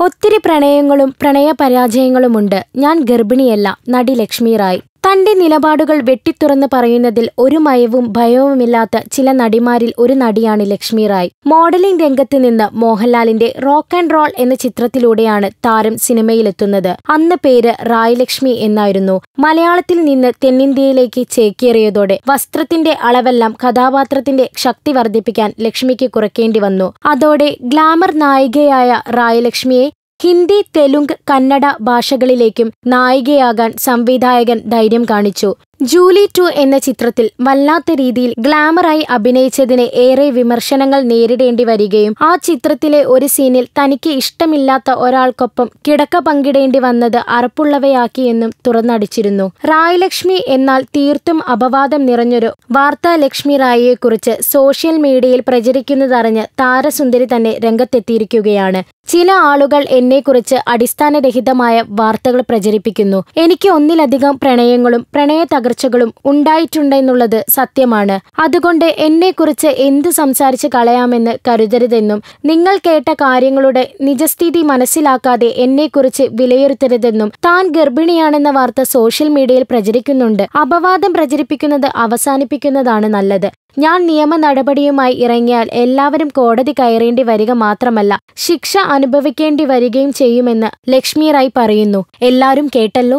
ഒത്തിരി പ്രണയങ്ങളും പ്രണയ പരാജയങ്ങളുമുണ്ട് ഞാൻ ഗർഭിണിയല്ല നടി ലക്ഷ്മി റായ് തന്റെ നിലപാടുകൾ വെട്ടിത്തുറന്ന് പറയുന്നതിൽ ഒരു മയവും ഭയവുമില്ലാത്ത ചില നടിമാരിൽ ഒരു നടിയാണ് ലക്ഷ്മി റായ്. മോഡലിംഗ് രംഗത്ത് നിന്ന് മോഹൻലാലിന്റെ റോക്ക് ആൻഡ് റോൾ എന്ന ചിത്രത്തിലൂടെയാണ് താരം സിനിമയിലെത്തുന്നത്. അന്ന് പേര് റായ് ലക്ഷ്മി എന്നായിരുന്നു. മലയാളത്തിൽ നിന്ന് തെന്നിന്ത്യയിലേക്ക് ചേക്കേറിയതോടെ വസ്ത്രത്തിന്റെ അളവെല്ലാം കഥാപാത്രത്തിന്റെ ശക്തി വർദ്ധിപ്പിക്കാൻ ലക്ഷ്മിക്ക് കുറയ്ക്കേണ്ടി വന്നു. അതോടെ ഗ്ലാമർ നായികയായ റായ് ലക്ഷ്മിയെ ഹിന്ദി തെലുങ്ക് കന്നഡ ഭാഷകളിലേക്കും നായികയാകാൻ സംവിധായകൻ ധൈര്യം കാണിച്ചു. ജൂലി ടു എന്ന ചിത്രത്തിൽ വല്ലാത്ത രീതിയിൽ ഗ്ലാമറായി അഭിനയിച്ചതിന് ഏറെ വിമർശനങ്ങൾ നേരിടേണ്ടി വരികയും ആ ചിത്രത്തിലെ ഒരു സീനിൽ തനിക്ക് ഇഷ്ടമില്ലാത്ത ഒരാൾക്കൊപ്പം കിടക്ക പങ്കിടേണ്ടി വന്നത് അറപ്പുള്ളവയാക്കിയെന്നും തുറന്നടിച്ചിരുന്നു. റായലക്ഷ്മി എന്നാൽ തീർത്തും അപവാദം നിറഞ്ഞൊരു വാർത്താ ലക്ഷ്മി റായിയെക്കുറിച്ച് സോഷ്യൽ മീഡിയയിൽ പ്രചരിക്കുന്നതറിഞ്ഞ് താരസുന്ദരി തന്നെ രംഗത്തെത്തിയിരിക്കുകയാണ്. ചില ആളുകൾ എന്നെക്കുറിച്ച് അടിസ്ഥാനരഹിതമായ വാർത്തകൾ പ്രചരിപ്പിക്കുന്നു. എനിക്ക് ഒന്നിലധികം പ്രണയങ്ങളും പ്രണയ തകർച്ചകളും ഉണ്ടായിട്ടുണ്ടെന്നുള്ളത് സത്യമാണ്. അതുകൊണ്ട് എന്നെക്കുറിച്ച് എന്ത് സംസാരിച്ച് കളയാമെന്ന് കരുതരുതെന്നും നിങ്ങൾ കേട്ട കാര്യങ്ങളുടെ നിജസ്ഥിതി മനസ്സിലാക്കാതെ എന്നെക്കുറിച്ച് വിലയിരുത്തരുതെന്നും താൻ ഗർഭിണിയാണെന്ന വാർത്ത സോഷ്യൽ മീഡിയയിൽ പ്രചരിക്കുന്നുണ്ട്. അപവാദം പ്രചരിപ്പിക്കുന്നത് അവസാനിപ്പിക്കുന്നതാണ് നല്ലത്. ഞാൻ നിയമ നടപടിയുമായി ഇറങ്ങിയാൽ എല്ലാവരും കോടതി കയറേണ്ടി വരിക മാത്രമല്ല ശിക്ഷ അനുഭവിക്കേണ്ടി വരികയും ചെയ്യുമെന്ന് ലക്ഷ്മി റായ് പറയുന്നു. എല്ലാവരും കേട്ടല്ലോ?